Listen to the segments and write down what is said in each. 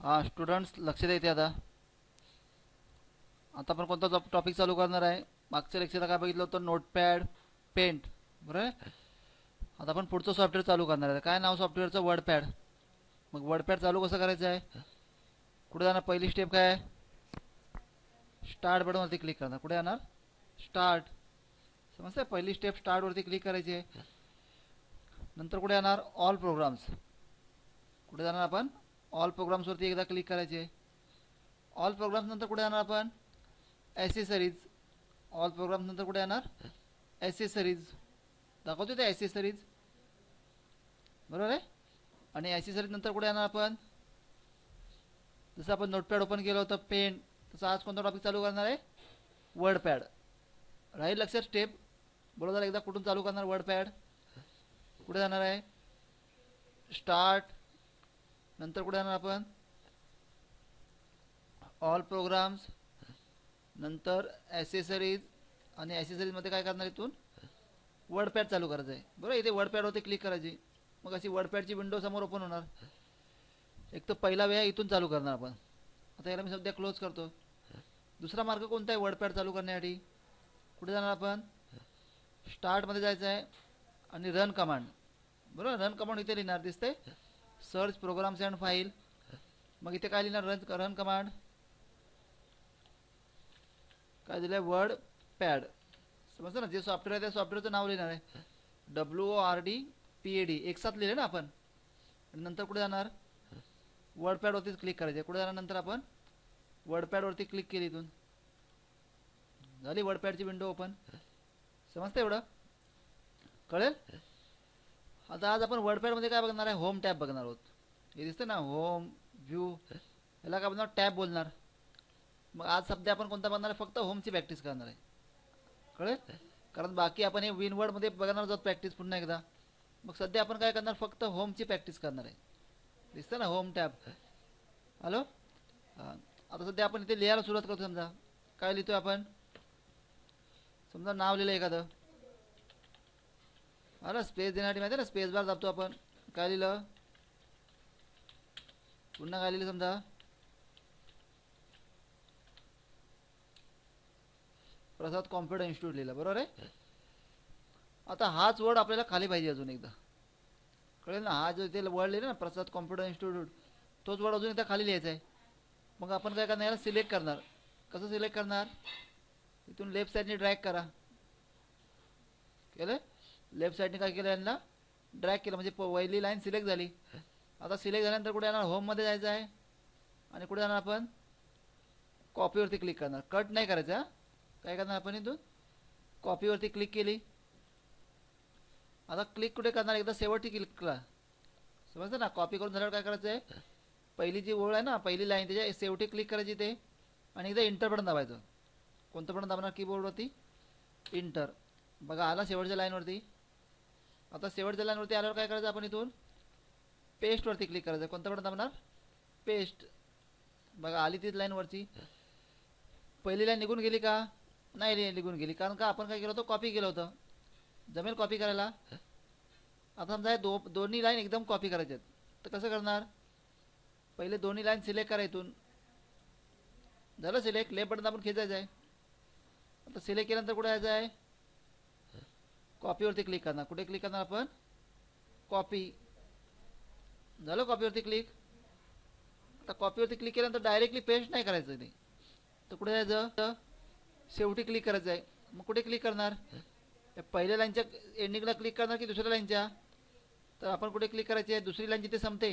हां स्टुडंट्स लक्ष द्या इथे आता. आता आपण कोणता टॉपिक चालू करणार आहे? मागच्या लेक्चरला काय बघितलं होतं? नोटपॅड पेंट बरं आहे? आता आपण पुढचं सॉफ्टवेअर चालू करणार आहे. काय नाव सॉफ्टवेअरचं वर्डपॅड मग वर्डपॅड चालू कसं करायचं आहे? कुठे जाणार? पहिली स्टेप काय आहे? स्टार्ट बटनवरती क्लिक करणार. कुठे जाणार? स्टार्ट समजतंय? पहिली स्टेप स्टार्टवरती क्लिक करायची आहे. नंतर कुठे येणार ऑल प्रोग्राम्स कुठे जाणार आपण? ऑल प्रोग्राम्सवरती एकदा क्लिक करायचे. ऑल प्रोग्राम्सनंतर कुठे जाणार आपण? ॲसेसरीज ऑल प्रोग्राम्सनंतर कुठे येणार ॲसेसरीज दाखवतो ते ॲसेसरीज बरोबर आहे? आणि ॲसेसरीज नंतर कुठे येणार आपण? जसं आपण नोटपॅड ओपन केलं होतं पेन तसं आज कोणता टॉपिक चालू करणार आहे? वर्डपॅड राहील लक्षात स्टेप बरोबर एकदा कुठून चालू करणार वर्डपॅड कुठे जाणार आहे? स्टार्ट नंतर कुठे जाणार आपण? ऑल प्रोग्राम्स नंतर ॲसेसरीज आणि ॲसेसरीजमध्ये काय करणार इथून? वर्डपॅड चालू करायचं आहे बरोबर इथे वर्डपॅडवरती क्लिक करायची. मग अशी वर्डपॅडची विंडो समोर ओपन होणार. एक तर पहिला वेळा इथून चालू करणार आपण. आता याला मी सध्या क्लोज करतो. दुसरा मार्ग कोणता आहे? वर्डपॅड चालू करण्यासाठी. कुठे जाणार आपण? स्टार्टमध्ये जायचं आहे आणि रन कमांड बरोबर रन कमांड इथे लिहिणार दिसते सर्च प्रोग्राम्स अँड फाईल मग इथे काय लिहिणार? रन रन कमांड काय दिलं आहे वर्ड पॅड समजतं ना? जे सॉफ्टवेअर आहे त्या सॉफ्टवेअरचं नाव लिहिणार आहे. W O R D P A D एक साथ लिहिले ना आपण? आणि नंतर कुठे जाणार? वर्ड पॅडवरतीच क्लिक करायचे कुठे जाणार नंतर आपण? वर्ड पॅडवरती क्लिक केली इथून. झाली वर्ड पॅडची विंडो ओपन समजतं एवढं? कळेल? आता आज आपण वर्डपॅडमध्ये काय बघणार आहे? होम टॅब बघणार आहोत. हे दिसतं ना? होम व्ह्यू याला काय बघणार टॅब बोलणार. मग आज सध्या आपण कोणता बघणार आहे? फक्त होमची प्रॅक्टिस करणार आहे. कळेल? कारण बाकी आपण हे विनवर्डमध्ये बघणार आहोत प्रॅक्टिस पुन्हा एकदा. मग सध्या आपण काय करणार? फक्त होमची प्रॅक्टिस करणार आहे. दिसतं ना? होम टॅब हॅलो आता सध्या आपण इथे लिहायला सुरुवात करतो समजा. काय लिहितो आपण? समजा नाव लिहिलं एखादं. अरे स्पेस देण्यासाठी माहिती ना? स्पेस बार दाबतो आपण. काय लिहिलं? पुन्हा काय लिहिलं समजा? प्रसाद कॉम्प्युटर इन्स्टिट्यूट लिहिलं. बरोबर आहे? आता हाच वर्ड आपल्याला खाली पाहिजे अजून एकदा. कळेल ना? हा जो इथे वर्ड लिहिलं ना प्रसाद कॉम्प्युटर इन्स्टिट्यूट तोच वर्ड अजून एकदा खाली लिहायचा आहे. मग आपण काय करणार? याला सिलेक्ट करणार. कसं सिलेक्ट करणार? इथून लेफ्ट साईडने ड्रॅग करा. केलं लेफ्ट साईडने काय केलं यांना? ड्रॅग केलं म्हणजे प- पहिली लाईन सिलेक्ट झाली. आता सिलेक्ट झाल्यानंतर कुठे जाणार होममध्ये जायचं आहे. आणि कुठे जाणार आपण? कॉपीवरती क्लिक करणार. कट नाही करायचं काय करणार आपण इथून? कॉपीवरती क्लिक केली. आता क्लिक कुठे करणार? एकदा शेवटी क्लिक करा. समजतं ना? कॉपी करून झाल्यावर काय करायचं आहे पहिली जी ओळ आहे ना पहिली लाईन त्याच्या शेवटी क्लिक करायची ते आणि एकदा इंटर बटन दाबायचं. कोणतं बटन दाबणार? कीबोर्डवरती इंटर बघा आला शेवटच्या लाईनवरती आता शेवटच्या लाईनवरती आल्यावर काय करायचं आपण इथून? पेस्टवरती क्लिक करायचं. कोणता बटन दाबणार पेस्ट. बघा आली तीच लाईनवरची पहिली लाईन निघून गेली का? नाही रे निघून गेली. कारण का? आपण काय केलं होतं? कॉपी केलं होतं. जमेल कॉपी करायला? आता समजा दो दोन्ही लाईन एकदम कॉपी करायच्या आहेत. तर कसं करणार? पहिले दोन्ही लाईन सिलेक्ट करा इथून. झालं सिलेक्ट लेफ्ट बटन आपण खेचायचं आहे. आता सिलेक्ट केल्यानंतर कुठे यायचं आहे? कॉपीवरती क्लिक करणार. कुठे क्लिक करणार आपण? कॉपी झालं कॉपीवरती क्लिक आता कॉपीवरती क्लिक केल्यानंतर डायरेक्टली पेस्ट नाही करायचं नाही तर कुठे जायचं? तर शेवटी क्लिक करायचं आहे. मग कुठे क्लिक करणार? या पहिल्या लाईनच्या एंडिंगला क्लिक करणार की दुसऱ्या लाईनच्या तर आपण कुठे क्लिक करायची आहे? दुसरी लाईन जिथे संपते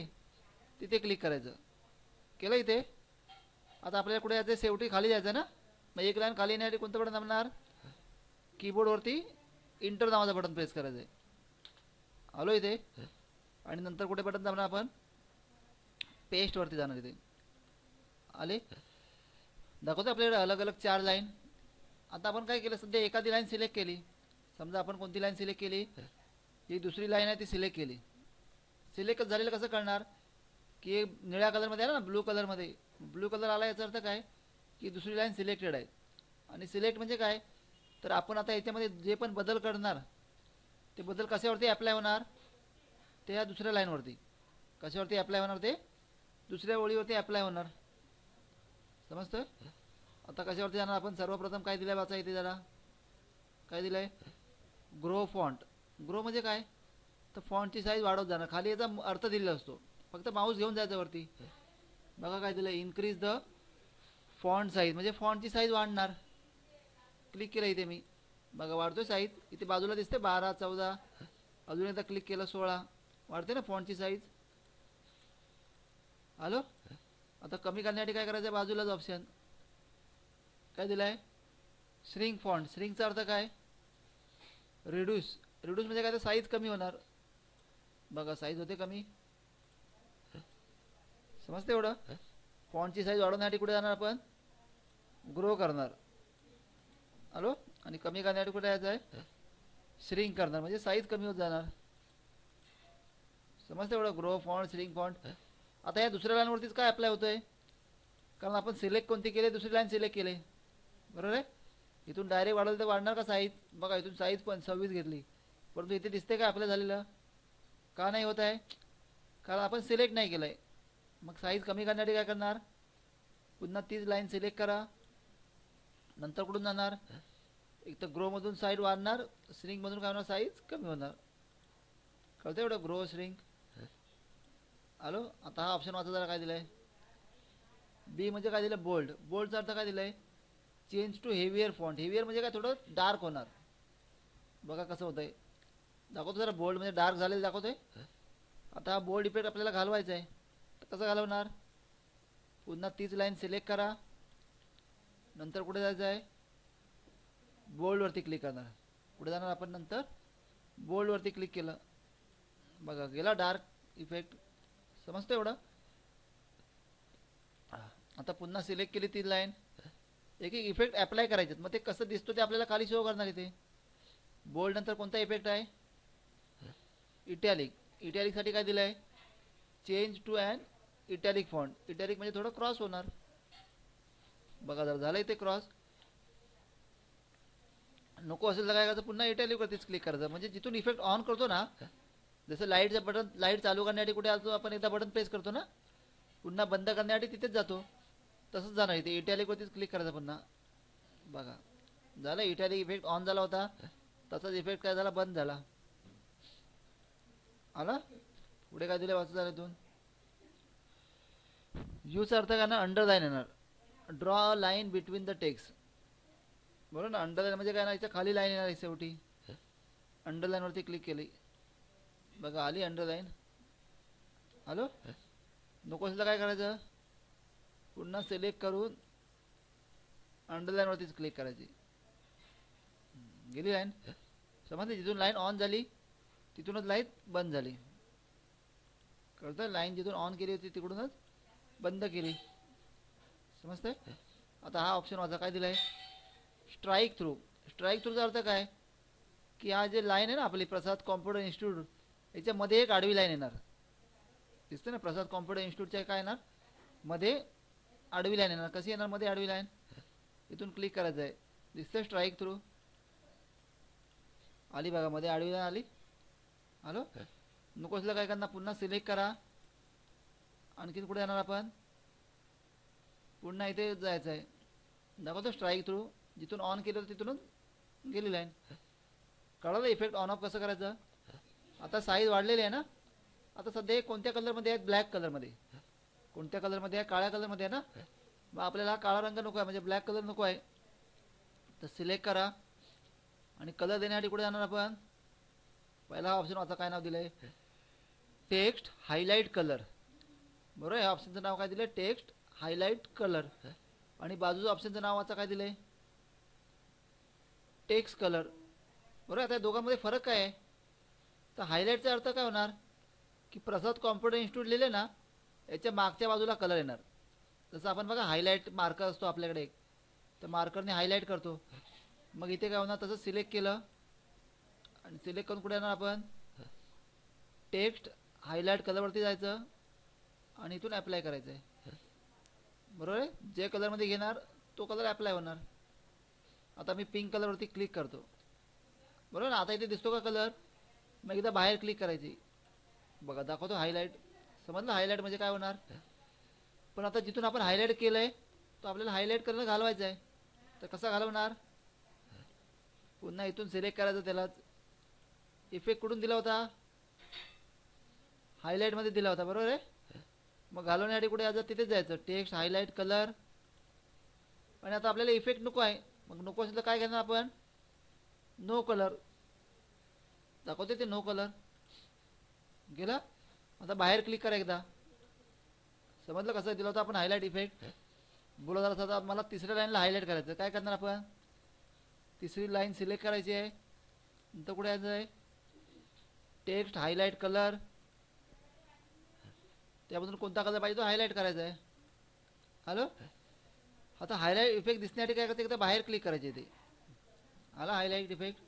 तिथे क्लिक करायचं. केलं इथे? आता आपल्याला कुठे जायचं शेवटी खाली जायचं ना? मग एक लाईन खाली येण्यासाठी कोणतं बटन दाबणार कीबोर्डवरती इंटर नावाचं बटन प्रेस करायचं आहे आलो इथे? आणि नंतर कुठे बटन दाबणार आपण? पेस्टवरती जाणार इथे. आले? दाखवतो आपल्याकडे अलग अलग चार लाईन आता आपण काय केलं? सध्या एखादी लाईन सिलेक्ट केली. समजा आपण कोणती लाईन सिलेक्ट केली? ही. दुसरी लाईन आहे ती सिलेक्ट केली. सिलेक्ट झालेलं कसं कळणार? की एक निळ्या कलरमध्ये आहे ना ब्लू कलरमध्ये ब्लू कलर आला याचा अर्थ काय? की दुसरी लाईन सिलेक्टेड आहे. आणि सिलेक्ट म्हणजे काय? तर आपण आता याच्यामध्ये जे पण बदल करणार ते बदल कशावरती अप्लाय होणार? ते या दुसऱ्या लाईनवरती कशावरती अप्लाय होणार ते? दुसऱ्या ओळीवरती अप्लाय होणार. समजतं आता कशावरती जाणार आपण? सर्वप्रथम काय दिलं आहे वाचा इथे जरा? काय दिलं आहे ग्रो फॉन्ट ग्रो म्हणजे काय? तर फॉन्टची साईज वाढवत जाणार. खाली याचा अर्थ दिलेला असतो. फक्त माऊस घेऊन जायचं वरती. बघा काय दिलं इन्क्रीज द फॉन्ट साईज म्हणजे फॉन्टची साईज वाढणार. क्लिक केलं इथे मी. बघा वाढतोय साईज इथे बाजूला दिसते बारा चौदा. अजून एकदा क्लिक केलं सोळा. वाढते ना फॉन्टची साईज हॅलो आता कमी करण्यासाठी काय करायचं बाजूलाच ऑप्शन काय दिलं आहे श्रिंक फॉन्ट श्रिंकचा अर्थ काय? रिड्यूस रिड्यूस म्हणजे काय? तर साईज कमी होणार. बघा साईज होते कमी. समजते एवढं? फॉन्टची साईज वाढवण्यासाठी कुठे जाणार आपण? ग्रो करणार. हॅलो? आणि कमी करण्यासाठी कुठे जायचं आहे? श्रिंक करणार म्हणजे साईज कमी होत जाणार. समजते एवढं? ग्रो फॉन्ट श्रिंक फॉन्ट आता या दुसऱ्या लाईनवरतीच काय अप्लाय होतंय? कारण आपण सिलेक्ट कोणती केली दुसरी लाईन सिलेक्ट केली. बरोबर आहे? इथून डायरेक्ट वाढवलं तर वाढणार का साईज बघा इथून साईज पण सव्वीस घेतली. परंतु इथे दिसते का आपल्या झालेलं? का नाही होत आहे? कारण आपण सिलेक्ट नाही केलं आहे मग साईज कमी करण्यासाठी काय करणार? पुन्हा तीच लाईन सिलेक्ट करा. नंतर कुठून जाणार? एक तर ग्रोमधून साईड वाढणार श्रिंकमधून काय होणार साईज कमी होणार. कळतं एवढं? Grow shrink? हॅलो? आता हा ऑप्शन वाचा जरा काय दिलं आहे बी म्हणजे काय दिलं बोल्ड बोल्डचा अर्थ काय दिलं आहे change to heavier font heavier म्हणजे काय? थोडं डार्क होणार. बघा कसं होतं आहे दाखवतो जरा बोल्ड म्हणजे डार्क झालेलं दाखवतोय. आता हा बोल्ड इफेक्ट आपल्याला घालवायचा आहे तर कसं घालवणार? पुन्हा तीच लाईन सिलेक्ट करा. नंतर कुठे जायचं आहे बोल्डवरती क्लिक करणार. कुठे जाणार आपण नंतर बोल्डवरती क्लिक केलं. बघा गेला डार्क इफेक्ट समजतं एवढं? आता पुन्हा सिलेक्ट केली ती लाईन एक एक इफेक्ट अप्लाय करायचे मग ते कसं दिसतो ते आपल्याला खाली शो करणार इथे. बोल्ड नंतर कोणता इफेक्ट आहे? इटॅलिक इटॅलिकसाठी काय दिलं आहे change to and italic font italic म्हणजे थोडं क्रॉस होणार. बघा जर झालं इथे क्रॉस नको असेल तर काय करायचं पुन्हा इटॅलिकवरतीच क्लिक करायचं. म्हणजे जिथून इफेक्ट ऑन करतो ना जसं लाईटचं बटन लाइट चालू करण्यासाठी कुठे आलो आपण एकदा बटन प्रेस करतो ना पुन्हा बंद करण्यासाठी तिथेच जातो. तसंच जाणार इथे इटॅलिकवरतीच क्लिक करायचं पुन्हा. बघा. झालं इटॅलिक इफेक्ट ऑन झाला होता. तसाच इफेक्ट काय झाला? बंद झाला. आला? पुढे काय दिलं वाचत झालं इथून. यूचा अर्थ काय ना? अंडरलाईन येणार. Draw line between the text बरोबर ना अंडरलाईन म्हणजे काय ना याच्या खाली लाईन येणार आहे शेवटी. अंडरलाईनवरती क्लिक केली. बघा आली अंडरलाईन हॅलो? नको असेल काय करायचं? पुन्हा सिलेक्ट करून अंडरलाईनवरतीच क्लिक करायची. गेली लाईन समजते जिथून लाईन ऑन झाली तिथूनच लाइट बंद झाली. कळतं? लाईन जिथून ऑन केली होती तिकडूनच बंद केली. समजतंय? आता हा ऑप्शन माझा काय दिलाय? स्ट्राईक थ्रू स्ट्राईक थ्रूचा अर्थ काय? की हा जे लाईन आहे ना आपली प्रसाद कॉम्प्युटर इन्स्टिट्यूट याच्यामध्ये एक आडवी लाईन येणार. दिसतं ना प्रसाद कॉम्प्युटर इन्स्टिट्यूटच्या काय येणार? मध्ये आडवी लाईन येणार. कशी येणार मध्ये आडवी लाईन इथून क्लिक करायचं आहे. दिसतं स्ट्राईक थ्रू आली बघा मध्ये आडवी लाईन आली. हॅलो? नको असलं काय करणार? पुन्हा सिलेक्ट करा. आणखीन कुठे जाणार आपण? पुन्हा इथे जायचं आहे दाखवतो स्ट्राईक थ्रू जिथून ऑन केलं होतं तिथूनच गेली लाईन कळलं इफेक्ट ऑन ऑफ कसं करायचं? आता साईज वाढलेली आहे ना? आता सध्या कोणत्या कलरमध्ये आहे ब्लॅक कलरमध्ये कोणत्या कलरमध्ये आहे? काळ्या कलरमध्ये आहे ना? मग आपल्याला हा काळा रंग नको आहे म्हणजे ब्लॅक कलर नको आहे. तर सिलेक्ट करा. आणि कलर देण्यासाठी कुठे जाणार आपण? पहिला हा ऑप्शन वाचा काय नाव दिलं आहे टेक्स्ट हायलाईट कलर बरोबर या ऑप्शनचं नाव काय दिलं आहे टेक्स्ट हायलाईट कलर आणि बाजूचं ऑप्शनचं नाव वाचा काय दिलं आहे टेक्स्ट कलर बरोबर आता या दोघांमध्ये फरक काय आहे? तर हायलाईटचा अर्थ काय होणार? की प्रसाद कॉम्प्युटर इन्स्टिट्यूट लिहिले ना याच्या मागच्या बाजूला कलर येणार. जसं आपण बघा हायलाईट मार्कर असतो आपल्याकडे एक. तर मार्करने हायलाईट करतो. मग इथे काय होणार? तसं सिलेक्ट केलं. आणि सिलेक्ट करून कुठे येणार आपण? टेक्स्ट हायलाईट कलरवरती जायचं. आणि इथून ॲप्लाय करायचं आहे बरोबर आहे? जे कलरमध्ये घेणार तो कलर ॲप्लाय होणार. आता मी पिंक कलरवरती क्लिक करतो. बरोबर ना? आता इथे दिसतो का कलर मग एकदा बाहेर क्लिक करायची. बघा दाखवतो हायलाईट समजलं? हायलाईट म्हणजे काय होणार? पण आता जिथून आपण हायलाईट केलं आहे तो आपल्याला हायलाईट करणं घालवायचं आहे तर कसा घालवणार? पुन्हा इथून सिलेक्ट करायचं त्यालाच इफेक्ट कुठून दिला होता? हायलाईटमध्ये दिला होता बरोबर आहे? मग घालवण्यासाठी कुठे यायचं तिथेच जायचं. टेक्स्ट हायलाईट कलर आणि आता आपल्याला इफेक्ट नको आहे. मग नको असेल तर काय करणार आपण? नो कलर दाखवते ते नो कलर गेला? आता बाहेर क्लिक करा एकदा. समजलं कसं? दिलं होतं आपण हायलाईट इफेक्ट बोला जरा आता मला तिसऱ्या लाईनला हायलाईट करायचं काय करणार आपण? तिसरी लाईन सिलेक्ट करायची आहे. नंतर कुठे यायचं आहे? टेक्स्ट हायलाईट कलर त्यामधून कोणता कलर पाहिजे तो हायलाईट करायचा आहे. हॅलो आता हायलाईट इफेक्ट दिसण्यासाठी काय करते एकदा बाहेर क्लिक करायचे ते. आला हायलाईट इफेक्ट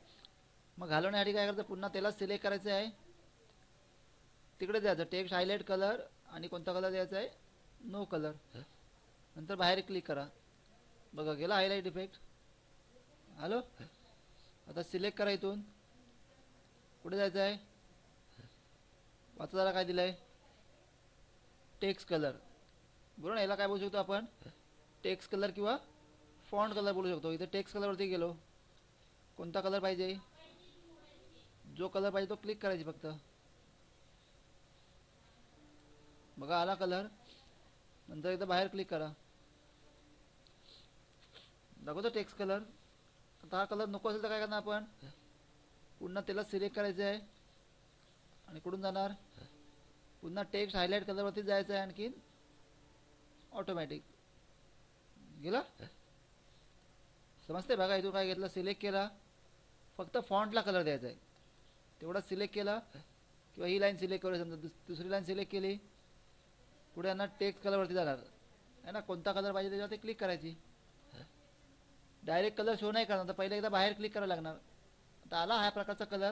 मग घालवण्यासाठी काय करायचं पुन्हा त्याला सिलेक्ट करायचं आहे. तिकडे द्यायचं टेक्स्ट हायलाईट कलर आणि कोणता कलर द्यायचा आहे? नो कलर नंतर बाहेर क्लिक करा. बघा गेला हायलाईट इफेक्ट हॅलो आता सिलेक्ट करा इथून. कुठे जायचं आहे? वाचा जरा काय दिलं आहे टेक्स्ट कलर बरोबर ना याला काय बोलू शकतो आपण? टेक्स्ट कलर किंवा फॉन्ट कलर बोलू शकतो. इथे टेक्स्ट कलरवरती गेलो. कोणता कलर पाहिजे? जो कलर पाहिजे तो क्लिक करायची फक्त. बघा आला कलर. नंतर एकदा बाहेर क्लिक करा. दाखवतो टेक्स्ट कलर. आता हा कलर नको असेल तर काय करणार आपण? पुन्हा त्याला सिलेक्ट करायचं आहे. आणि कुठून जाणार? पुन्हा टेक्स्ट हायलाईट कलरवरती जायचं आहे आणखीन. ऑटोमॅटिक. गेला? समजते बघा इथून काय घेतलं? सिलेक्ट केला. फक्त फॉन्टला कलर द्यायचा आहे. तेवढा सिलेक्ट केला. किंवा ही लाईन सिलेक्ट करू समजा दुस दुसरी लाईन सिलेक्ट केली. पुढे यांना टेक्स्ट कलरवरती जाणार. आहे ना? कोणता कलर पाहिजे त्याच्यावर ते क्लिक करायची. डायरेक्ट कलर शो नाही करणार. तर पहिले एकदा बाहेर क्लिक करावं लागणार. आता आला हा प्रकारचा कलर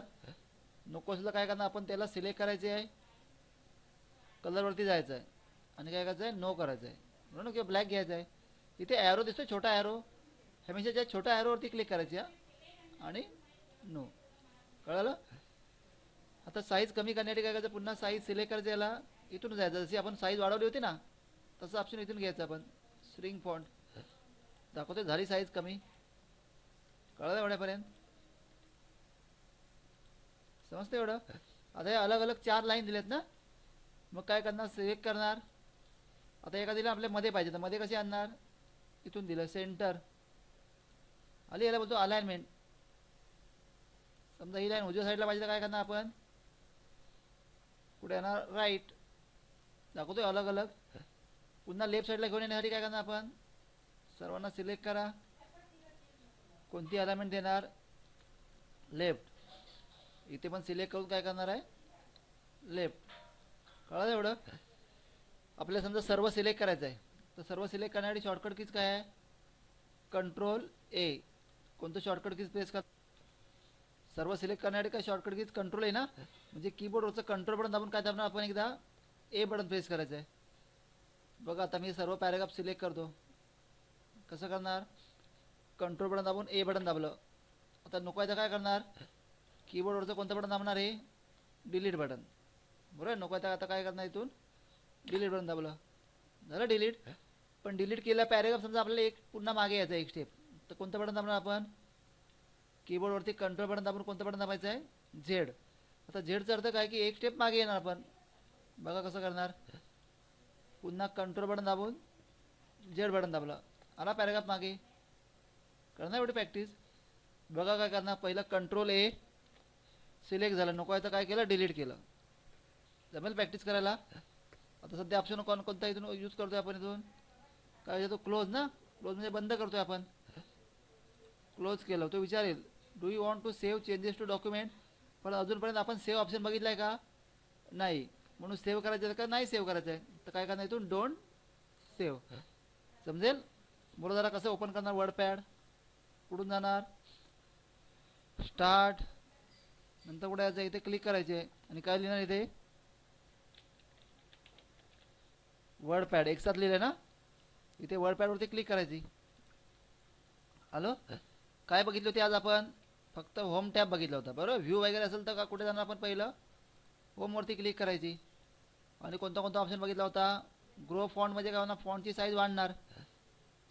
नको असलं काय करणार? आपण त्याला सिलेक्ट करायचे आहे. कलरवरती जायचं आहे. आणि काय करायचं आहे? नो करायचं आहे. म्हणून किंवा ब्लॅक घ्यायचं आहे. इथे ॲरो दिसतो छोटा ॲरो हमेशा ज्या छोट्या ॲरोवरती क्लिक करायची आणि नो कळलं? आता साईज कमी करण्यासाठी काय करायचं? पुन्हा साईज सिलेक्ट करायचं याला. इथून जायचं. जशी आपण साईज वाढवली होती ना तसं ऑप्शन इथून घ्यायचं आपण. स्ट्रिंग फॉन्ट दाखवतोय झाली साईज कमी. कळलं एवढ्यापर्यंत? समजतं एवढं? आता हे अलग अलग चार लाईन दिल्यात ना? मग काय करणार? सिलेक्ट करणार. आता एखादीला आपल्या मध्ये पाहिजे. तर मध्ये कशी आणणार? इथून दिलं. सेंटर आले याला बोलतो अलाइनमेंट समजा ही लाईन उजव्या साईडला पाहिजे तर काय करणार आपण? कुठे येणार राईट दाखवतोय अलग अलग. पुन्हा लेफ्ट साईडला घेऊन येण्यासाठी काय करणार आपण? सर्वांना सिलेक्ट करा. कोणती अलाइनमेंट देणार? लेफ्ट इथे पण सिलेक्ट करून काय करणार आहे? लेफ्ट कळलं एवढं? आपल्याला समजा सर्व सिलेक्ट करायचं आहे तर सर्व सिलेक्ट करण्यासाठी शॉर्टकट कीज काय आहे? कंट्रोल ए कोणतं शॉर्टकट कीज प्रेस कर सर्व सिलेक्ट करण्यासाठी काय शॉर्टकट कीज कंट्रोल आहे ना? म्हणजे कीबोर्डवरचं कंट्रोल बटन दाबून काय दाबणार आपण एकदा? ए बटन प्रेस करायचं आहे. बघा आता मी सर्व पॅरेग्राफ सिलेक्ट करतो. कसं करणार? कंट्रोल बटन दाबून ए बटन दाबलं. आता नको आहे तर काय करणार? कीबोर्डवरचं कोणतं बटन दाबणार आहे डिलीट बटन बरोबर? नको आहे तर आता काय करणार इथून? डिलीट बटन दाबलं. झालं डिलीट पण डिलीट केला पॅरेग्राफ समजा आपल्याला एक पुन्हा मागे यायचं एक स्टेप तर कोणतं बटन दाबणार आपण? कीबोर्डवरती कंट्रोल बटन दाबून कोणतं बटन दाबायचं आहे? झेड आता झेडचा अर्थ काय की एक स्टेप मागे येणार आपण. बघा कसं करणार. पुन्हा कंट्रोल बटन दाबून झेड बटन दाबलं. आला पॅरेग्राफ मागे. करणार एवढी प्रॅक्टिस बघा काय करणार. पहिलं कंट्रोल ए सिलेक्ट झालं. नको आहे तर काय केलं? डिलीट केलं. जमेल प्रॅक्टिस करायला. आता सध्या ऑप्शन कोण कोणता इथून यूज करतोय आपण इथून? काय येतो क्लोज ना? क्लोज म्हणजे बंद करतोय आपण. क्लोज केलं तो विचारेल do you want to save changes to document पण अजूनपर्यंत आपण सेव्ह ऑप्शन बघितलं आहे का? नाही. म्हणून सेव्ह करायचं आहे का? नाही सेव्ह करायचं आहे. तर काय करणार इथून? डोंट सेव्ह समजेल? बरोबर जरा कसं ओपन करणार? वर्ड पॅड कुठून जाणार? स्टार्ट नंतर कुठे यायचं इथे क्लिक करायचे. आणि काय लिहिणार इथे? वर्ड पॅड एक साथ ना? इथे वर्ड पॅडवरती क्लिक करायची. हॅलो काय बघितली होती आज आपण? फक्त होम टॅब बघितला होता. बरोबर व्ह्यू वगैरे असेल तर का कुठे जाणार आपण पहिलं? होमवरती क्लिक करायची. आणि कोणता कोणता ऑप्शन बघितला होता? ग्रो फॉन्ट म्हणजे काय होणार? फॉन्टची साईज वाढणार.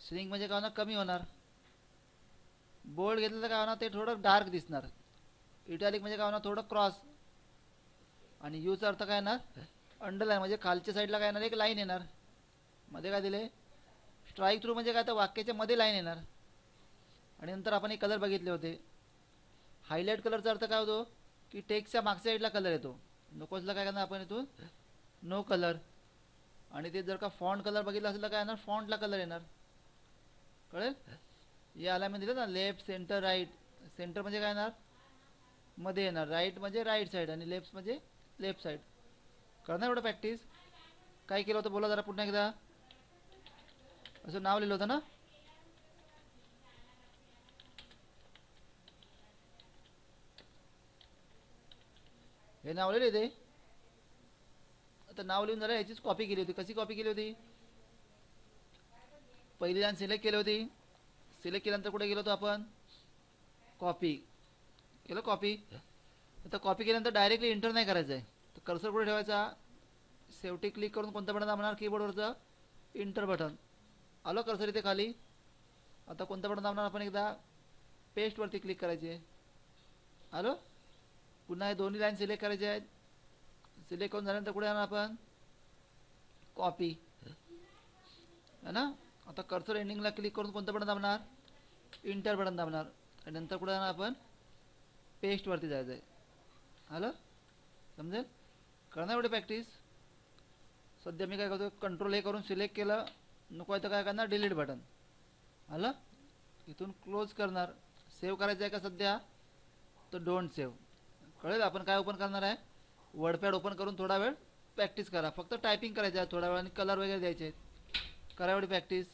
श्रिंक म्हणजे काय होणार? कमी होणार. बोल्ड घेतलं तर काय होणार? ते थोडं डार्क दिसणार. इटॅलिक म्हणजे काय होणार? थोडं क्रॉस आणि यूचा अर्थ काय येणार? अंडरलाईन म्हणजे खालच्या साईडला काय येणार? एक लाईन येणार. मध्ये काय दिले? स्ट्राईक थ्रू म्हणजे काय? तर वाक्याच्या मध्ये लाईन येणार. आणि नंतर आपण हे कलर बघितले होते. हायलाईट कलरचा अर्थ काय होतो? की टेक्सच्या मागच्या साईडला कलर येतो. नकोसला काय करणार आपण इथून? नो कलर आणि ते जर का फॉन्ट कलर बघितला असेल तर काय येणार फॉन्टला कलर येणार. कळेल? हे आला मी दिलं ना लेफ्ट सेंटर राईट सेंटर म्हणजे काय येणार? मध्ये येणार. राईट म्हणजे राईट साईड आणि लेफ्ट म्हणजे लेफ्ट साईड करणार एवढं प्रॅक्टिस काय केलं होतं? बोला जरा पुन्हा एकदा. असं नाव लिहिलं होतं ना? हे नाव लिहिले ते? आता नाव लिहून जरा याचीच कॉपी केली होती. कशी कॉपी केली होती? पहिली लाईन सिलेक्ट केली होती. सिलेक्ट केल्यानंतर कुठे गेलो होतो आपण? कॉपी केलं कॉपी आता कॉपी केल्यानंतर डायरेक्टली इंटर नाही करायचं आहे तर कर्सर कुठे ठेवायचा? शेवटी क्लिक करून कोणतं बटन दाबणार कीबोर्डवरचं इंटर बटन आलो कर्सर इथे खाली? आता कोणतं बटन दाबणार आपण एकदा? पेस्टवरती क्लिक करायचे. आलो? पुन्हा हे दोन्ही लाईन सिलेक्ट करायचे आहेत. सिलेक्ट करून झाल्यानंतर कुठे जाणार आपण? कॉपी है ना? आता कर्सर एंडिंगला क्लिक करून कोणतं बटन दाबणार? इंटर बटन दाबणार. आणि नंतर कुठे जाणार आपण? पेस्टवरती जायचं आहे. आलं? समजेल? करणार एवढे प्रॅक्टिस सध्या मी काय करतो कंट्रोल हे करून सिलेक्ट केलं. नको आहे तर काय करणार? डिलीट बटन आलं? इथून क्लोज करणार. सेव्ह करायचं आहे का सध्या? तर डोंट सेव्ह कळेल आपण काय ओपन करणार आहे? वर्डपॅड ओपन करून थोडा वेळ प्रॅक्टिस करा. फक्त टायपिंग करायचं आहे थोडा वेळ आणि कलर वगैरे द्यायचे आहेत. करा एवढी प्रॅक्टिस